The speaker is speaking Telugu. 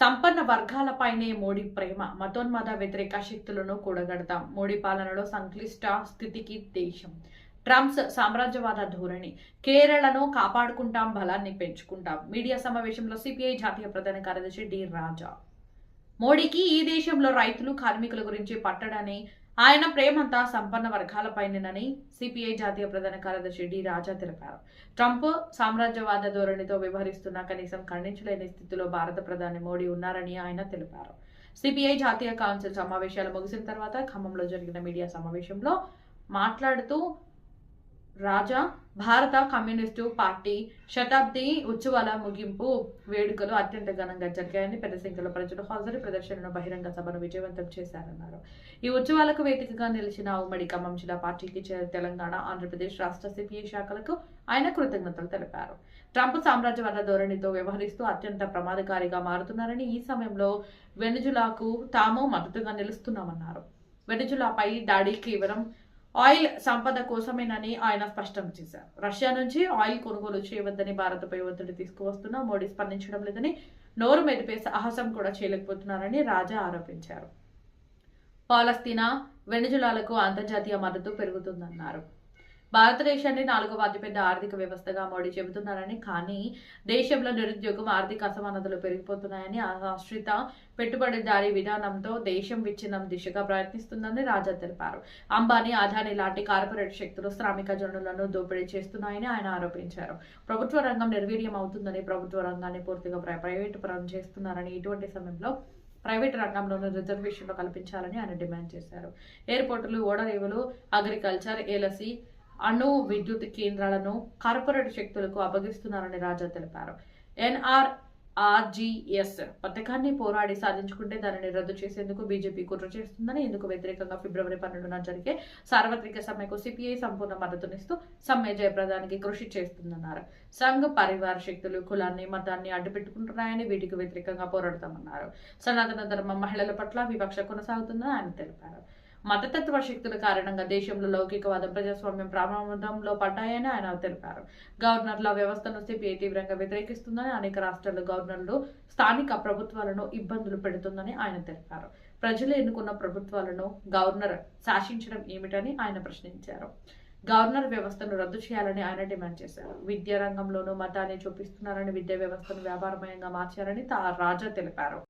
సంపన్న వర్గాలపైనే మోడీ ప్రేమ మతోన్మాద వ్యతిరేక శక్తులను కూడగడతాం. మోడీ పాలనలో సంక్లిష్ట స్థితికి దేశం. ట్రంప్స్ సామ్రాజ్యవాద ధోరణి. కేరళను కాపాడుకుంటాం బలాన్ని పెంచుకుంటాం. మీడియా సమావేశంలో సిపిఐ జాతీయ ప్రధాన కార్యదర్శి డి రాజా. మోడీకి ఈ దేశంలో రైతులు కార్మికుల గురించి పట్టడని ఆయన ప్రేమంతా సంపన్న వర్గాలపైనని సిపిఐ జాతీయ ప్రధాన కార్యదర్శి డి రాజా తెలిపారు. ట్రంప్ సామ్రాజ్యవాద ధోరణితో వ్యవహరిస్తున్న కనీసం ఖండించలేని స్థితిలో భారత ప్రధాని మోడీ ఉన్నారని ఆయన తెలిపారు. సిపిఐ జాతీయ కౌన్సిల్ సమావేశాలు ముగిసిన తర్వాత ఖమ్మంలో జరిగిన మీడియా సమావేశంలో మాట్లాడుతూ రాజా భారత కమ్యూనిస్టు పార్టీ శతాబ్ది ఉత్సవాల ముగింపు వేడుకలు అత్యంత ఘనంగా జరిగాయని పెద్ద సంఖ్యలో ప్రజలు హాజరు ప్రదర్శనను బహిరంగ సభను విజయవంతం చేశారన్నారు. ఈ ఉత్సవాలకు వేదికగా నిలిచిన ఉమ్మడి ఖమ్మం జిల్లా పార్టీకి చెందిన తెలంగాణ ఆంధ్రప్రదేశ్ రాష్ట్ర సిపిఐ శాఖలకు ఆయన కృతజ్ఞతలు తెలిపారు. ట్రంప్ సామ్రాజ్యవాద ధోరణితో వ్యవహరిస్తూ అత్యంత ప్రమాదకారిగా మారుతున్నారని ఈ సమయంలో వెనుజులాకు తాము మద్దతుగా నిలుస్తున్నామన్నారు. వెనుజులాపై దాడి కేవలం ఆయిల్ సంపద కోసమేనని ఆయన స్పష్టం చేశారు. రష్యా నుంచి ఆయిల్ కొనుగోలు చేయవద్దని భారత్పై ఒత్తిడి తీసుకువస్తున్నా మోడీ స్పందించడం లేదని నోరు మెదిపే సాహసం కూడా చేయలేకపోతున్నారని రాజా ఆరోపించారు. పాలస్తీనా వెనుజులాలకు అంతర్జాతీయ మద్దతు పెరుగుతుందన్నారు. భారతదేశాన్ని నాలుగవ అతిపెద్ద ఆర్థిక వ్యవస్థగా మోడీ చెబుతున్నారని కానీ దేశంలో నిరుద్యోగం ఆర్థిక అసమానతలు పెరిగిపోతున్నాయని ఆశ్రిత పెట్టుబడిదారీ విధానంతో దేశం విచ్ఛిన్నం దిశగా ప్రయత్నిస్తుందని రాజా తెలిపారు. అంబానీ అదానీ లాంటి కార్పొరేట్ శక్తులు శ్రామిక జనులను దోపిడీ చేస్తున్నాయని ఆయన ఆరోపించారు. ప్రభుత్వ రంగం నిర్వీర్యం అవుతుందని ప్రభుత్వ రంగాన్ని పూర్తిగా ప్ర- ప్రైవేటు పరం చేస్తున్నారని ఇటువంటి సమయంలో ప్రైవేట్ రంగంలోనూ రిజర్వేషన్లు కల్పించాలని ఆయన డిమాండ్ చేశారు. ఎయిర్పోర్టులు ఓడరేవులు అగ్రికల్చర్ ఏలసి అణు విద్యుత్ కేంద్రాలను కార్పొరేట్ శక్తులకు అప్పగిస్తున్నారని రాజా తెలిపారు. ఎన్ఆర్ ఆర్జీఎస్ పథకాన్ని పోరాడి సాధించుకుంటే దానిని రద్దు చేసేందుకు బీజేపీ కుట్ర చేస్తుందని ఇందుకు వ్యతిరేకంగా ఫిబ్రవరి పన్నెండున జరిగే సార్వత్రిక సమ్మెకు సిపిఐ సంపూర్ణ మద్దతునిస్తూ సమ్మె జయప్రదానికి కృషి చేస్తుందన్నారు. సంఘ్ పరివార శక్తులు కులాన్ని మతాన్ని అడ్డుపెట్టుకుంటున్నాయని వీటికి వ్యతిరేకంగా పోరాడతామన్నారు. సనాతన ధర్మం మహిళల పట్ల వివక్ష కొనసాగుతుందని ఆయన తెలిపారు. మతతత్వ శక్తుల కారణంగా దేశంలో లౌకికవాదం ప్రజాస్వామ్యం ప్రమాదంలో పడ్డాయని ఆయన తెలిపారు. గవర్నర్ల వ్యవస్థను సిపిఐ తీవ్రంగా వ్యతిరేకిస్తుందని అనేక రాష్ట్రాల గవర్నర్లు స్థానిక ప్రభుత్వాలను ఇబ్బందులు పెడుతుందని ఆయన తెలిపారు. ప్రజలు ఎన్నుకున్న ప్రభుత్వాలను గవర్నర్ శాసించడం ఏమిటని ఆయన ప్రశ్నించారు. గవర్నర్ వ్యవస్థను రద్దు చేయాలని ఆయన డిమాండ్ చేశారు. విద్యా రంగంలోనూ మతాన్ని చూపిస్తున్నారని విద్యా వ్యవస్థను వ్యాపారమయంగా మార్చారని తా రాజా తెలిపారు.